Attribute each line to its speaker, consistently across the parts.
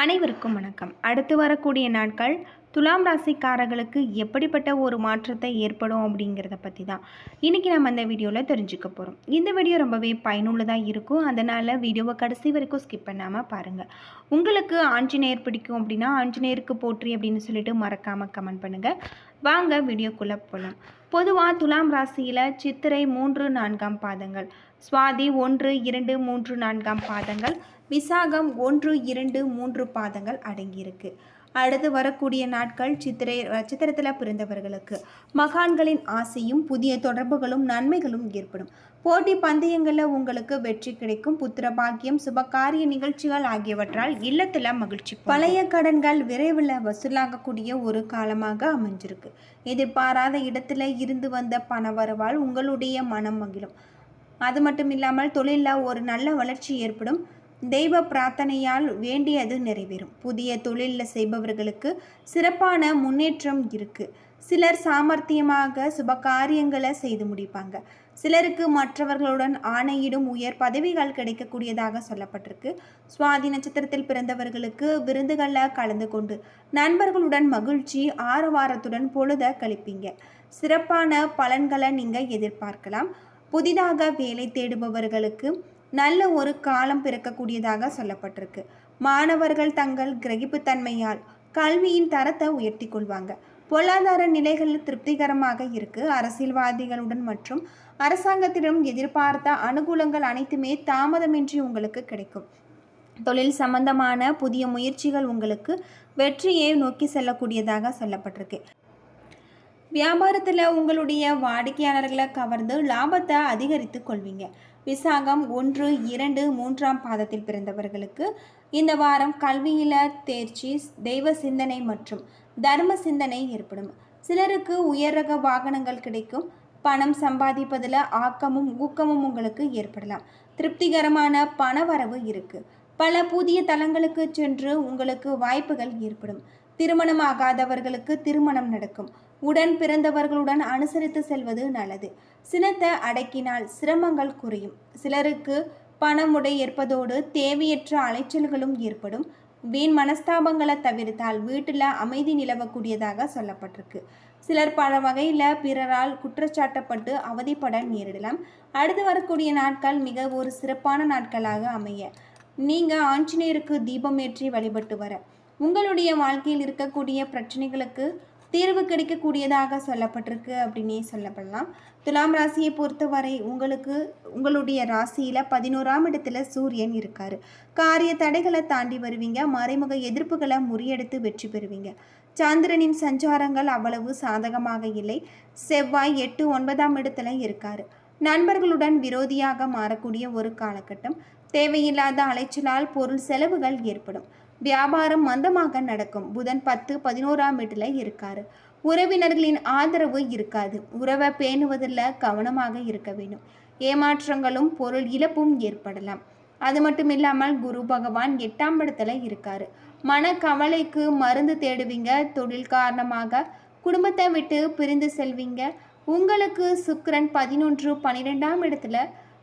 Speaker 1: அனைவருக்கும் வணக்கம். அடுத்து வரக்கூடிய நாட்கள் துலாம் ராசிக்காரர்களுக்கு எப்படிப்பட்ட ஒரு மாற்றத்தை ஏற்படும் அப்படிங்கிறத பற்றி தான். இன்றைக்கி நம்ம அந்த வீடியோவில் தெரிஞ்சுக்க போகிறோம் இந்த வீடியோ ரொம்பவே பயனுள்ளதாக இருக்கும். அதனால் வீடியோவை கடைசி வரைக்கும் ஸ்கிப் பண்ணாமல் பாருங்கள் உங்களுக்கு ஆஞ்சநேயர் பிடிக்கும் அப்படின்னா ஆஞ்சநேயருக்கு போற்றி அப்படின்னு சொல்லிட்டு மறக்காமல் கமெண்ட் பண்ணுங்கள் வாங்க வீடியோக்குள்ளே போகலாம் பொதுவாக துலாம் ராசியில் சித்திரை மூன்று நான்காம் பாதங்கள் சுவாதி ஒன்று இரண்டு மூன்று நான்காம் பாதங்கள் விசாகம் ஒன்று இரண்டு மூன்று பாதங்கள் அடங்கியிருக்கு. அடுத்து வரக்கூடிய நாட்கள் சித்திரை சித்திரத்தில் பிறந்தவர்களுக்கு. மகான்களின் ஆசையும் புதிய தொடர்புகளும் நன்மைகளும் ஏற்படும். போட்டி பந்தயங்களில் உங்களுக்கு வெற்றி கிடைக்கும். புத்திர பாக்கியம் சுபகாரிய நிகழ்ச்சிகள் ஆகியவற்றால் இல்லத்தில் மகிழ்ச்சி பழைய கடன்கள் விரைவில் வசூலாகக்கூடிய ஒரு காலமாக அமைஞ்சிருக்கு. எதிர்பாராத இடத்துல இருந்து வந்த பண வரவால் உங்களுடைய மனம் மகிழும். அது மட்டும் இல்லாமல் தொழிலில் ஒரு நல்ல வளர்ச்சி ஏற்படும். தெய்வ பிரார்த்தனையால் வேண்டியது நிறைவேறும். புதிய தொழிலில் செய்பவர்களுக்கு சிறப்பான முன்னேற்றம் இருக்குது சிலர் சாமர்த்தியமாக சுப காரியங்களை செய்து முடிப்பாங்க. சிலருக்கு மற்றவர்களுடன் ஆணையிடும் உயர் பதவிகள் கிடைக்கக்கூடியதாக சொல்லப்பட்டிருக்கு. சுவாதி நட்சத்திரத்தில் பிறந்தவர்களுக்கு விருந்துகளில் கலந்து கொண்டு நண்பர்களுடன் மகிழ்ச்சி ஆரவாரத்துடன் பொழுத கழிப்பீங்க. சிறப்பான பலன்களை நீங்கள் எதிர்பார்க்கலாம். புதிதாக வேலை தேடுபவர்களுக்கு நல்ல ஒரு காலம் பிறக்கக்கூடியதாக சொல்லப்பட்டிருக்கு. மாணவர்கள் தங்கள் கிரகிப்புத்தன்மையால் கல்வியின் தரத்தை உயர்த்தி கொள்வாங்க. பொருளாதார நிலைகள் திருப்திகரமாக இருக்கு. அரசியல்வாதிகளுடன் மற்றும் அரசாங்கத்திடம் எதிர்பார்த்த அனுகூலங்கள் அனைத்துமே தாமதமின்றி உங்களுக்கு கிடைக்கும். தொழில் சம்பந்தமான புதிய முயற்சிகள் உங்களுக்கு வெற்றியை நோக்கி செல்லக்கூடியதாக சொல்லப்பட்டிருக்கு. வியாபாரத்தில் உங்களுடைய வாடிக்கையாளர்களை கவர்ந்து லாபத்தை அதிகரித்து கொள்வீங்க. விசாகம் ஒன்று இரண்டு மூன்றாம் பாதத்தில் பிறந்தவர்களுக்கு இந்த வாரம் கல்வியில் தேர்ச்சி தெய்வ சிந்தனை மற்றும் தர்ம சிந்தனை ஏற்படும். சிலருக்கு உயர் ரக வாகனங்கள் கிடைக்கும். பணம் சம்பாதிப்பதில் ஆக்கமும் ஊக்கமும் உங்களுக்கு ஏற்படலாம். திருப்திகரமான பண வரவு இருக்குது பல புதிய தலங்களுக்கு சென்று உங்களுக்கு வாய்ப்புகள் ஏற்படும். திருமணம் ஆகாதவர்களுக்கு திருமணம் நடக்கும். உடன் பிறந்தவர்களுடன் அனுசரித்து செல்வது நல்லது. சினத்தை அடக்கினால் சிரமங்கள் குறையும். சிலருக்கு பணமுடை ஏற்பதோடு தேவையற்ற அலைச்சல்களும் ஏற்படும். வீண் மனஸ்தாபங்களை தவிர்த்தால் வீட்டில் அமைதி நிலவக்கூடியதாக சொல்லப்பட்டிருக்கு. சிலர் பல வகையில் பிறரால் குற்றச்சாட்டப்பட்டு அவதிப்பட நேரிடலாம். அடுத்து வரக்கூடிய நாட்கள் மிக ஒரு சிறப்பான நாட்களாக அமைய. நீங்கள் ஆஞ்சநேயருக்கு தீபம் ஏற்றி வழிபட்டு வர. உங்களுடைய வாழ்க்கையில் இருக்கக்கூடிய பிரச்சனைகளுக்கு தீர்வு கிடைக்கக்கூடியதாக சொல்லப்பட்டிருக்கு அப்படின்னே சொல்லப்படலாம். துலாம் ராசியை பொறுத்தவரை உங்களுக்கு உங்களுடைய ராசியில் பதினோராம் இடத்துல சூரியன் இருக்கார். காரிய தடைகளை தாண்டி வருவீங்க. மறைமுக எதிர்ப்புகளை முறியெடுத்து வெற்றி பெறுவீங்க. சந்திரனின் சஞ்சாரங்கள் அவ்வளவு சாதகமாக இல்லை. செவ்வாய் எட்டு ஒன்பதாம் இடத்துல இருக்கார். நண்பர்களுடன் விரோதியாக மாறக்கூடிய ஒரு காலகட்டம். தேவையில்லாத அலைச்சலால் பொருள் செலவுகள் ஏற்படும். வியாபாரம் மந்தமாக நடக்கும். புதன் பத்து பதினோராம் வீட்டில் இருக்காரு. உறவினர்களின் ஆதரவு இருக்காது. உறவை பேணுவதில் கவனமாக இருக்க வேண்டும். ஏமாற்றங்களும் பொருள் இழப்பும் ஏற்படலாம். அது மட்டும் இல்லாமல் குரு பகவான் எட்டாம் இடத்துல இருக்காரு. மன கவலைக்கு மருந்து தேடுவீங்க. தொழில் காரணமாக குடும்பத்தை விட்டு பிரிந்து செல்வீங்க. உங்களுக்கு சுக்கரன் பதினொன்று பன்னிரெண்டாம் இடத்துல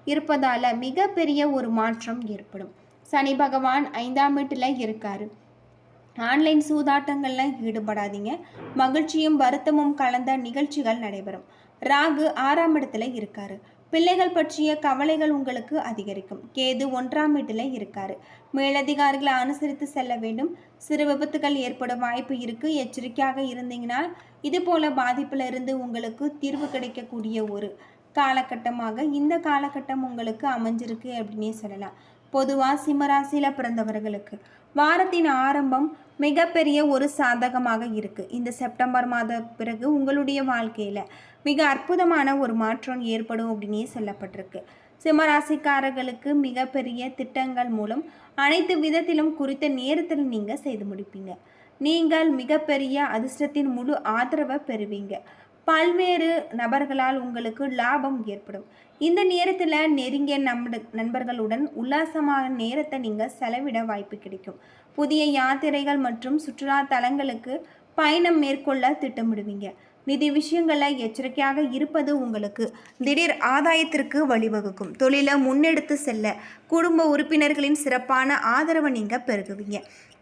Speaker 1: இருப்பதால மிகப்பெரிய ஒரு மாற்றம் ஏற்படும். சனி பகவான் ஐந்தாம் வீட்டில் இருக்கார். ஆன்லைன் சூதாட்டங்களில் ஈடுபடாதீங்க. மகிழ்ச்சியும் வருத்தமும் கலந்த நிகழ்ச்சிகள் நடைபெறும். ராகு ஆறாம் இடத்துல இருக்காரு. பிள்ளைகள் பற்றிய கவலைகள் உங்களுக்கு அதிகரிக்கும். கேது ஒன்றாம் வீட்டில் இருக்காரு. மேலதிகாரிகளை அனுசரித்து செல்ல வேண்டும். சிறு விபத்துகள் ஏற்படும் வாய்ப்பு இருக்கு. எச்சரிக்கையாக இருந்தீங்கன்னா இது போல பாதிப்புல இருந்து உங்களுக்கு தீர்வு கிடைக்கக்கூடிய ஒரு காலகட்டமாக இந்த காலகட்டம் உங்களுக்கு அமைஞ்சிருக்கு அப்படின்னே சொல்லலாம். பொதுவாக சிம்மராசியில் பிறந்தவர்களுக்கு. வாரத்தின் ஆரம்பம் மிகப்பெரிய ஒரு சாதகமாக இருக்குது இந்த செப்டம்பர் மாத பிறகு உங்களுடைய வாழ்க்கையில் மிக அற்புதமான ஒரு மாற்றம் ஏற்படும் அப்படின்னே சொல்லப்பட்டிருக்கு. சிம்மராசிக்காரர்களுக்கு மிகப்பெரிய திட்டங்கள் மூலம் அனைத்து விதத்திலும் குறித்த நேரத்தில் நீங்கள் செய்து முடிப்பீங்க. நீங்கள் மிகப்பெரிய அதிர்ஷ்டத்தின் முழு ஆதரவை பெறுவீங்க. பல்வேறு நபர்களால் உங்களுக்கு லாபம் ஏற்படும். இந்த நேரத்தில் நெருங்கிய நம்ப நண்பர்களுடன் உல்லாசமான நேரத்தை நீங்கள் செலவிட வாய்ப்பு கிடைக்கும். புதிய யாத்திரைகள் மற்றும் சுற்றுலா தலங்களுக்கு பயணம் மேற்கொள்ள திட்டமிடுவீங்க. நிதி விஷயங்களில் எச்சரிக்கையாக இருப்பது உங்களுக்கு திடீர் ஆதாயத்திற்கு வழிவகுக்கும். தொழிலை முன்னெடுத்து செல்ல குடும்ப உறுப்பினர்களின் சிறப்பான ஆதரவை நீங்கள் பெருகுவீங்க.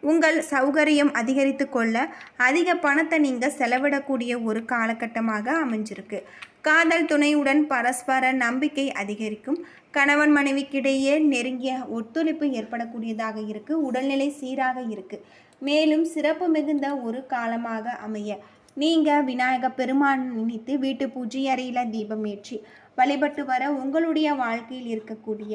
Speaker 1: உங்கள் சௌகரியம் அதிகரித்து கொள்ள அதிக பணத்தை நீங்கள் செலவிடக்கூடிய ஒரு காலகட்டமாக அமைஞ்சிருக்கு. காதல் துணையுடன் பரஸ்பர நம்பிக்கை அதிகரிக்கும். கணவன் மனைவிக்கிடையே நெருங்கிய ஒத்துழைப்பு ஏற்படக்கூடியதாக இருக்குது உடல்நிலை சீராக இருக்குது மேலும் சிறப்பு மிகுந்த ஒரு காலமாக அமைய. நீங்கள் விநாயக பெருமான் நினைத்து வீட்டு பூஜை அறையில் தீபம் ஏற்றி வழிபட்டு வர உங்களுடைய வாழ்க்கையில் இருக்கக்கூடிய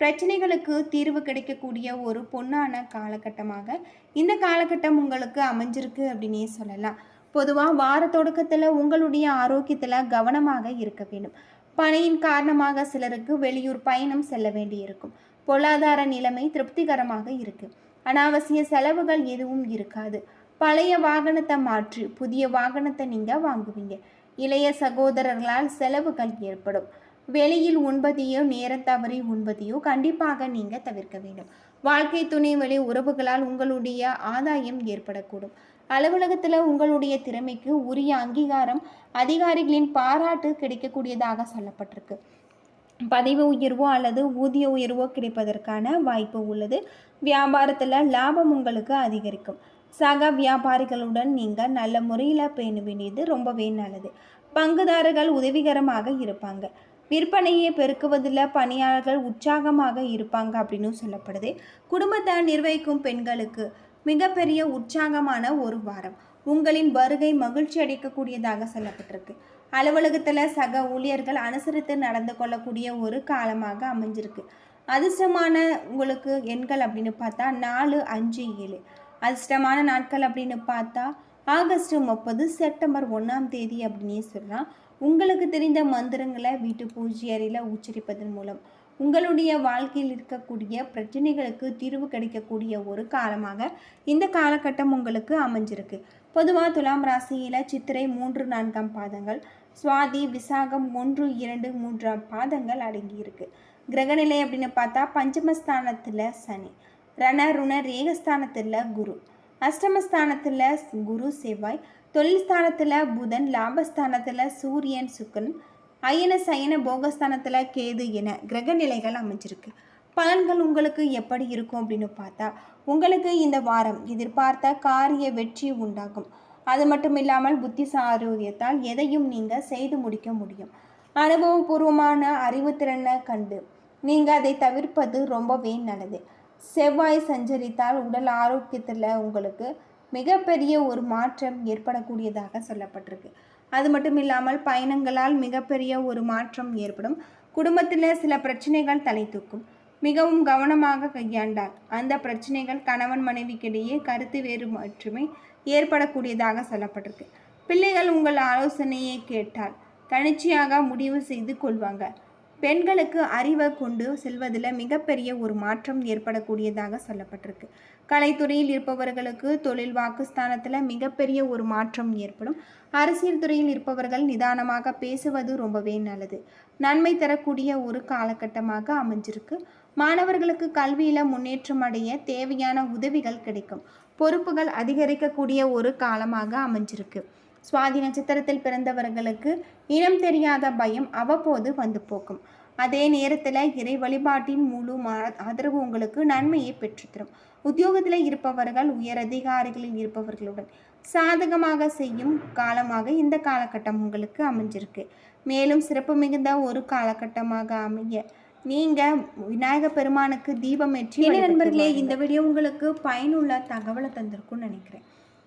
Speaker 1: பிரச்சனைகளுக்கு தீர்வு கிடைக்கக்கூடிய ஒரு பொன்னான காலகட்டமாக இந்த காலகட்டம் உங்களுக்கு அமைஞ்சிருக்கு அப்படின்னே சொல்லலாம். பொதுவாக வார தொடக்கத்தில் உங்களுடைய ஆரோக்கியத்தில் கவனமாக இருக்க வேண்டும். பணியின் காரணமாக சிலருக்கு வெளியூர் பயணம் செல்ல வேண்டியிருக்கும். பொருளாதார நிலைமை திருப்திகரமாக இருக்குது அனாவசிய செலவுகள் எதுவும் இருக்காது. பழைய வாகனத்தை மாற்றி புதிய வாகனத்தை நீங்கள் வாங்குவீங்க. இளைய சகோதரர்களால் செலவுகள் ஏற்படும். வெளியில் உண்பதையோ நேரம் தவறி உண்பதையோ கண்டிப்பாக நீங்கள் தவிர்க்க வேண்டும். வாழ்க்கை துணை வழி உறவுகளால் உங்களுடைய ஆதாயம் ஏற்படக்கூடும். அலுவலகத்தில் உங்களுடைய திறமைக்கு உரிய அங்கீகாரம் அதிகாரிகளின் பாராட்டு கிடைக்கக்கூடியதாக சொல்லப்பட்டிருக்கு. பதவி உயர்வோ அல்லது ஊதிய உயர்வோ கிடைப்பதற்கான வாய்ப்பு உள்ளது. வியாபாரத்தில் லாபம் உங்களுக்கு அதிகரிக்கும். சக வியாபாரிகளுடன் நீங்கள் நல்ல முறையில் பேண வேண்டியது ரொம்பவே நல்லது. பங்குதாரர்கள் உதவிகரமாக இருப்பாங்க. விற்பனையை பெருக்குவதில் பணியாளர்கள் உற்சாகமாக இருப்பாங்க அப்படின்னு சொல்லப்படுது. குடும்பத்தை நிர்வகிக்கும் பெண்களுக்கு மிகப்பெரிய உற்சாகமான ஒரு வாரம். உங்களின் வருகை மகிழ்ச்சி அளிக்கக்கூடியதாக சொல்லப்பட்டிருக்கு. அலுவலகத்தில் சக ஊழியர்கள் அனுசரித்து நடந்து கொள்ளக்கூடிய ஒரு காலமாக அமைஞ்சிருக்கு. அதிர்ஷ்டமான உங்களுக்கு எண்கள் அப்படின்னு பார்த்தா நாலு அஞ்சு ஏழு. அதிர்ஷ்டமான நாட்கள் அப்படின்னு பார்த்தா ஆகஸ்ட் முப்பது செப்டம்பர் ஒன்றாம் தேதி அப்படின்னே சொல்லலாம். உங்களுக்கு தெரிந்த மந்திரங்களை வீட்டு பூஜை அறையில் உச்சரிப்பதன் மூலம் உங்களுடைய வாழ்க்கையில் இருக்கக்கூடிய பிரச்சனைகளுக்கு தீர்வு கிடைக்கக்கூடிய ஒரு காலமாக இந்த காலகட்டம் உங்களுக்கு அமைஞ்சிருக்கு. பொதுவாக துலாம் ராசியில் சித்திரை மூன்று நான்காம் பாதங்கள் சுவாதி விசாகம் ஒன்று இரண்டு மூன்றாம் பாதங்கள் அடங்கியிருக்கு. கிரகநிலை அப்படின்னு பார்த்தா பஞ்சமஸ்தானத்தில் சனி ரண ருண ரேகஸ்தானத்தில் குரு அஷ்டமஸ்தானத்தில் குரு செவ்வாய் தொழில் ஸ்தானத்தில் புதன் லாபஸ்தானத்தில் சூரியன் சுக்கன் அயன சயன போகஸ்தானத்தில் கேது என கிரக நிலைகள் அமைஞ்சிருக்கு. பலன்கள் உங்களுக்கு எப்படி இருக்கும் அப்படின்னு பார்த்தா உங்களுக்கு இந்த வாரம் எதிர்பார்த்த காரிய வெற்றி உண்டாகும். அது மட்டும் இல்லாமல் புத்தி சாரோக்கியத்தால் எதையும் நீங்கள் செய்து முடிக்க முடியும். அனுபவபூர்வமான அறிவுத்திறனை கண்டு நீங்கள் அதை தவிர்ப்பது ரொம்பவே நல்லது. செவ்வாய் சஞ்சரித்தால் உடல் ஆரோக்கியத்தில் உங்களுக்கு மிகப்பெரிய ஒரு மாற்றம் ஏற்படக்கூடியதாக சொல்லப்பட்டிருக்கு. அது மட்டும் இல்லாமல் பயணங்களால் மிகப்பெரிய ஒரு மாற்றம் ஏற்படும். குடும்பத்தில் சில பிரச்சனைகள் தலை தூக்கும். மிகவும் கவனமாக கையாண்டால் அந்த பிரச்சனைகள் கணவன் மனைவிக்கிடையே கருத்து வேறு மட்டுமே ஏற்படக்கூடியதாக சொல்லப்பட்டிருக்கு. பிள்ளைகள் உங்கள் ஆலோசனையை கேட்டால் தனிச்சையாக முடிவு செய்து கொள்வாங்க. பெண்களுக்கு அறிவை கொண்டு செல்வதில் மிகப்பெரிய ஒரு மாற்றம் ஏற்படக்கூடியதாக சொல்லப்பட்டிருக்கு. கலைத்துறையில் இருப்பவர்களுக்கு தொழில் வாக்குஸ்தானத்தில் மிகப்பெரிய ஒரு மாற்றம் ஏற்படும். அரசியல் துறையில் இருப்பவர்கள் நிதானமாக பேசுவது ரொம்பவே நல்லது. நன்மை தரக்கூடிய ஒரு காலகட்டமாக அமைஞ்சிருக்கு. மாணவர்களுக்கு கல்வியில் முன்னேற்றம் அடைய தேவையான உதவிகள் கிடைக்கும். பொறுப்புகள் அதிகரிக்கக்கூடிய ஒரு காலமாக அமைஞ்சிருக்கு. சுவாதி நட்சத்திரத்தில் பிறந்தவர்களுக்கு இனம் தெரியாத பயம் அவ்வப்போது வந்து போக்கும். அதே நேரத்தில் இறை வழிபாட்டின் முழு ஆதரவு உங்களுக்கு நன்மையை பெற்றுத்தரும் உத்தியோகத்தில் இருப்பவர்கள் உயர் அதிகாரிகளில் இருப்பவர்களுடன் சாதகமாக செய்யும் காலமாக இந்த காலகட்டம் உங்களுக்கு அமைஞ்சிருக்கு. மேலும் சிறப்பு மிகுந்த ஒரு காலகட்டமாக அமைய நீங்கள் விநாயக பெருமானுக்கு தீபம் ஏற்றி நண்பர்களே இந்த வீடியோ உங்களுக்கு பயனுள்ள தகவலை தந்திருக்கும்னு நினைக்கிறேன்.